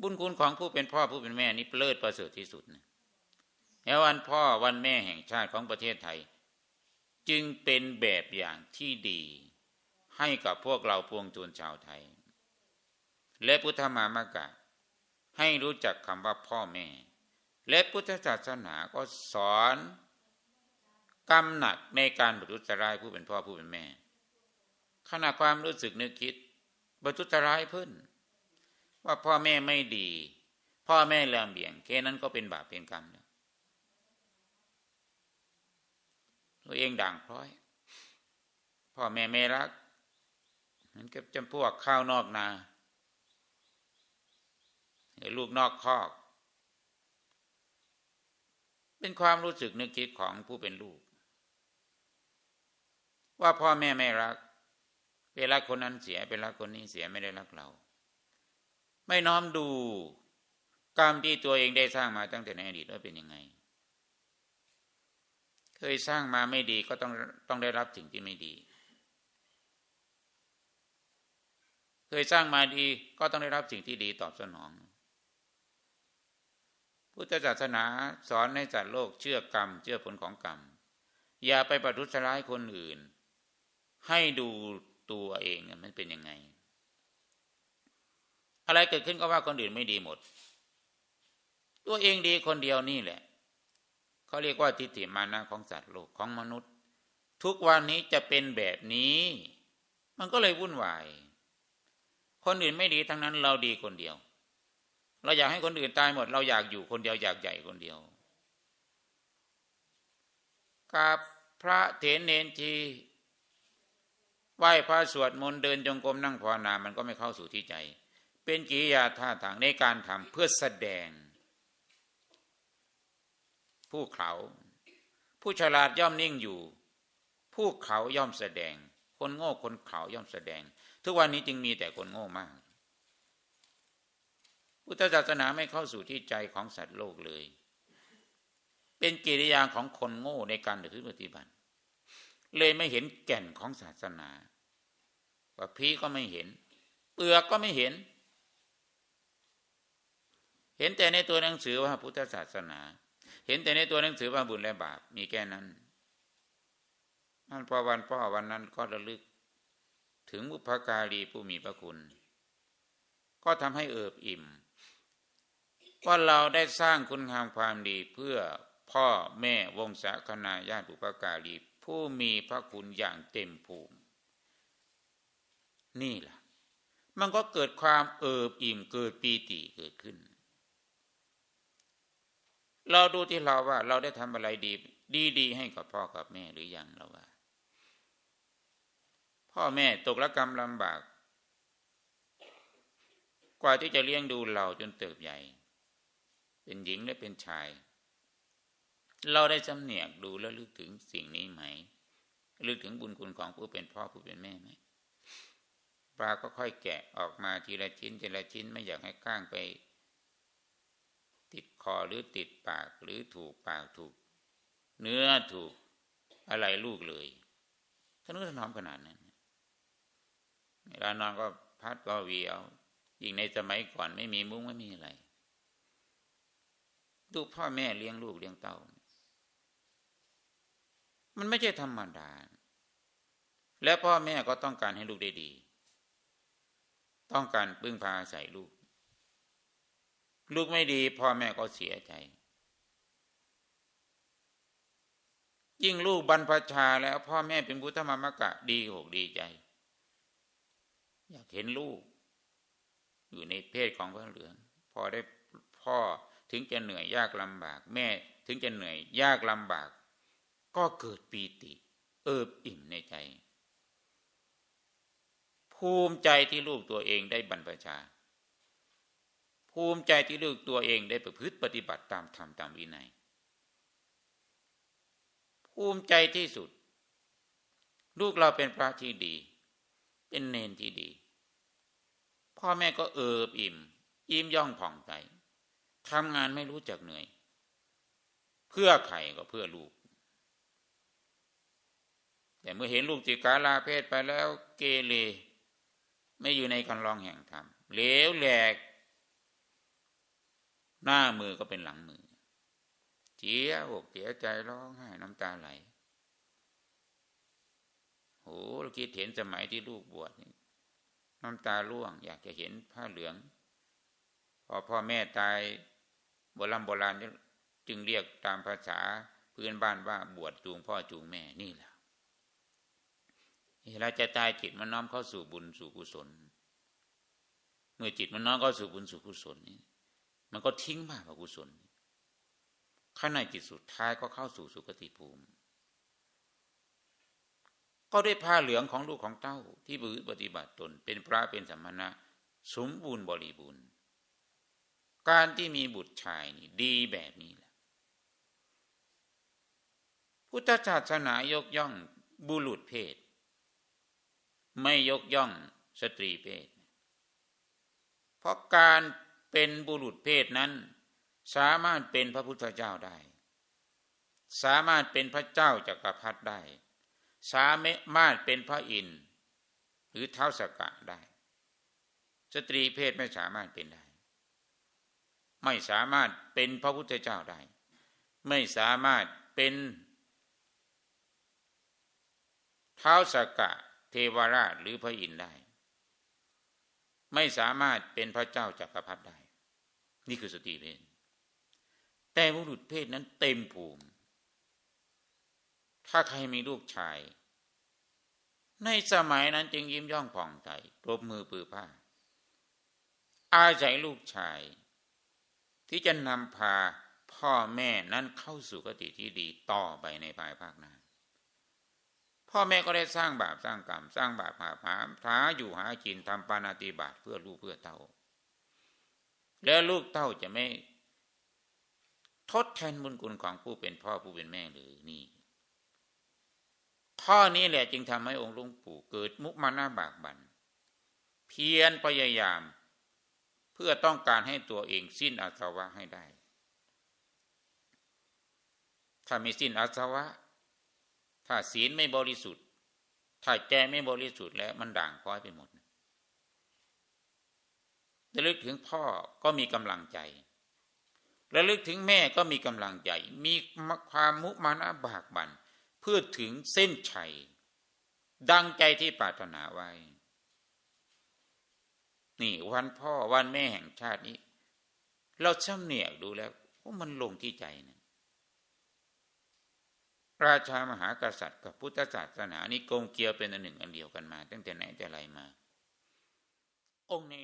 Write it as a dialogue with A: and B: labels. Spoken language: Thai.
A: บุญคุณของผู้เป็นพ่อผู้เป็นแม่นี่เลิศประเสริฐที่สุดนะแล้ววันพ่อวันแม่แห่งชาติของประเทศไทย จึงเป็นแบบอย่างที่ดี ให้กับพวกเราพวงชนชาวไทย และพุทธมามกะ ให้รู้จักคำว่าพ่อแม่ และพุทธศาสนาก็สอนกำหนักในการบรรทุษร้ายผู้เป็นพ่อผู้เป็นแม่ ขณะความรู้สึกนึกคิดบรรทุษร้ายเพิ่น ว่าพ่อแม่ไม่ดี พ่อแม่เลื่อมเบี่ยงแค่นั้นก็เป็นบาปเป็นกรรมแล้วตัวเองด่างพร้อย พ่อแม่ไม่รักเหมือนกับจำพวกข้าวนอกนาหรือลูกนอกคอก เป็นความรู้สึกนึกคิดของผู้เป็นลูก ว่าพ่อแม่ไม่รัก เวลาคนนั้นเสียเวลาคนนี้เสียไม่ได้รักเรา ไม่น้อมดูกรรมที่ตัวเองได้สร้างมาตั้งแต่ในอดีตว่าเป็นยังไง เคยสร้างมาไม่ดีก็ต้องต้องได้รับสิ่งที่ไม่ดี เคยสร้างมาดีก็ต้องได้รับสิ่งที่ดีตอบสนอง พุทธศาสนาสอนให้จัดโลกเชื่อกรรม เชื่อผลของกรรม อย่าไปประทุษร้ายคนอื่น ให้ดูตัวเองมันเป็นยังไง อะไรเกิดขึ้นก็ว่าคนอื่นไม่ดีหมด ตัวเองดีคนเดียวนี่แหละเขาเรียกว่าทิฏฐิมานะของสัตว์โลกของมนุษย์ ทุกวันนี้จะเป็นแบบนี้ มันก็เลยวุ่นวาย คนอื่นไม่ดีทั้งนั้นเราดีคนเดียว เราอยากให้คนอื่นตายหมด เราอยากอยู่คนเดียวอยากใหญ่คนเดียวกับพระเถรเนนทีไหว้พระสวดมนต์เดินจงกรมนั่งภาวนา มันก็ไม่เข้าสู่ที่ใจ เป็นกิริยาท่าทางในการทำเพื่อแสดง ผู้เขา ผู้ฉลาดย่อมนิ่งอยู่ ผู้เขาย่อมแสดง คนโง่คนเขาย่อมแสดง ทุกวันนี้จึงมีแต่คนโง่มากพุทธศาสนาไม่เข้าสู่ที่ใจของสัตว์โลกเลย เป็นกิริยาของคนโง่ในการถือปฏิบัติ เลยไม่เห็นแก่นของศาสนาว่าพีก็ไม่เห็น เปลือกก็ไม่เห็น เห็นแต่ในตัวหนังสือว่าพุทธศาสนา เห็นแต่ในตัวหนังสือว่าบุญและบาป มีแค่นั้นนั่นพอวันพ่อวันนั้นก็ระลึก ถึงบุพการีผู้มีพระคุณ ก็ทำให้เอิบอิ่มว่าเราได้สร้างคุณงามความดีเพื่อพ่อแม่วงศาคณาญาติบุพการีผู้มีพระคุณอย่างเต็มภูมิ นี่แหละมันก็เกิดความเอิบอิ่มเกิดปีติเกิดขึ้น เราดูที่เราว่า เราได้ทำอะไรดี ดีดีให้กับพ่อกับแม่หรือยังเราว่า พ่อแม่ตกละกรรมลำบาก กว่าที่จะเลี้ยงดูเราจนเติบใหญ่ เป็นหญิงและเป็นชาย เราได้จำเนียกดูแล้วลึกถึงสิ่งนี้ไหมลึกถึงบุญคุณของผู้เป็นพ่อผู้เป็นแม่ไหมปลาก็ค่อยแกะออกมาทีละชิ้นทีละชิ้นไม่อยากให้ข้างไป ติดคอหรือติดปากหรือถูกปากถูก เนื้อถูกอะไรลูกเลยท่านุถนอมขนาดนั้นเวลานอนก็พัดก็วีเอายิ่งในสมัยก่อนไม่มีมุ้งไม่มีอะไรดูพ่อแม่เลี้ยงลูกเลี้ยงเต้า มันไม่ใช่ธรรมดา และพ่อแม่ก็ต้องการให้ลูกได้ดี ต้องการพึ่งพาใส่ลูก ลูกไม่ดีพ่อแม่ก็เสียใจ ยิ่งลูกบรรพชาแล้ว พ่อแม่เป็นพุทธมามกะดีหกดีใจ อยากเห็นลูก อยู่ในเพศของพระเหลือง พอได้พ่อถึงจะเหนื่อยยากลำบาก แม่ถึงจะเหนื่อยยากลำบาก ก็เกิดปีติ เอิบอิ่มในใจ ภูมิใจที่ลูกตัวเองได้บรรพชา ภูมิใจที่ลูกตัวเองได้ประพฤติปฏิบัติตามธรรมตามวินัย ภูมิใจที่สุด ลูกเราเป็นพระที่ดี เป็นเนนที่ดี พ่อแม่ก็เอิบอิ่มยิ้มย่องผ่องใจทำงานไม่รู้จักเหนื่อย เพื่อใครก็เพื่อลูก แต่เมื่อเห็นลูกจิกาลาเพศไปแล้วเกเรไม่อยู่ในคันลองแห่งธรรมเหลวแหลก หน้ามือก็เป็นหลังมือเจียอกเสียใจร้องไห้น้ำตาไหลโหเราคิดเห็นสมัยที่ลูกบวชน้ำตาร่วง อยากจะเห็นผ้าเหลือง พอพ่อแม่ตายโบราณโบราณจึงเรียกตามภาษาพื้นบ้านว่าบวชจูงพ่อจูงแม่นี่แหละเวลาจะตายจิตมันน้อมเข้าสู่บุญสู่กุศล เมื่อจิตมันน้อมเข้าสู่บุญสู่กุศลนี่ มันก็ทิ้งบาปอกุศลข้างในจิตสุดท้ายก็เข้าสู่สุคติภูมิ ก็ได้ผ้าเหลืองของลูกของเต้าที่บือปฏิบัติตน เป็นพระเป็นสัมมณะ สมบูรณ์บริบูรณ์ การที่มีบุตรชายนี่ดีแบบนี้แหละ พุทธศาสนายกย่องบุรุษเพศ ไม่ยกย่องสตรีเพศ เพราะการ เป็นบุรุษเพศนั้น สามารถเป็นพระพุทธเจ้าได้ สามารถเป็นพระเจ้าจักรพรรดิได้ สามารถเป็นพระอินทร์หรือเท้าสกกะได้ สตรีเพศไม่สามารถเป็นได้ ไม่สามารถเป็นพระพุทธเจ้าได้ ไม่สามารถเป็นเท้าสกกะเทวราชหรือพระอินทร์ได้ ไม่สามารถเป็นพระเจ้าจักรพรรดิได้ นี่คือสตรีเพศแต่บุรุษเพศนั้นเต็มภูมิ ถ้าใครมีลูกชาย ในสมัยนั้นจึงยิ้มย่องผ่องใสรบมือปือผ้า อาศัยลูกชาย ที่จะนำพาพ่อแม่นั้นเข้าสู่กติที่ดีต่อไปในภายภาคหน้า พ่อแม่ก็ได้สร้างบาปสร้างกรรม สร้างบาปหาผาท้าอยู่หากินทำปานาติบาตเพื่อลูกเพื่อเต้า แล้วลูกเต้าจะไม่ทดแทนบุญคุณของผู้เป็นพ่อผู้เป็นแม่หรือนี่ ข้อนี้แหละจึงทำให้องค์หลวงปู่เกิดมุมานาบากบันเพียรพยายาม เพื่อต้องการให้ตัวเองสิ้นอาสวะให้ได้ ถ้าไม่สิ้นอาสวะ ถ้าศีลไม่บริสุทธิ์ ถ้าใจไม่บริสุทธิ์แล้วมันด่างพร้อยไปหมดระลึกถึงพ่อก็มีกำลังใจระลึกถึงแม่ก็มีกำลังใจ มีความมุมานะบากบันเพื่อถึงเส้นชัย ดังใจที่ปรารถนาไว้ นี่วันพ่อวันแม่แห่งชาตินี้ เราช่ำเนียกดูแล้วว่ามันลงที่ใจนะ ราชามหากษัตริย์กับพุทธศาสนานี้กงเกียวเป็นอันหนึ่งอันเดียวกันมา ตั้งแต่ไหนแต่ไรมา องค์ใน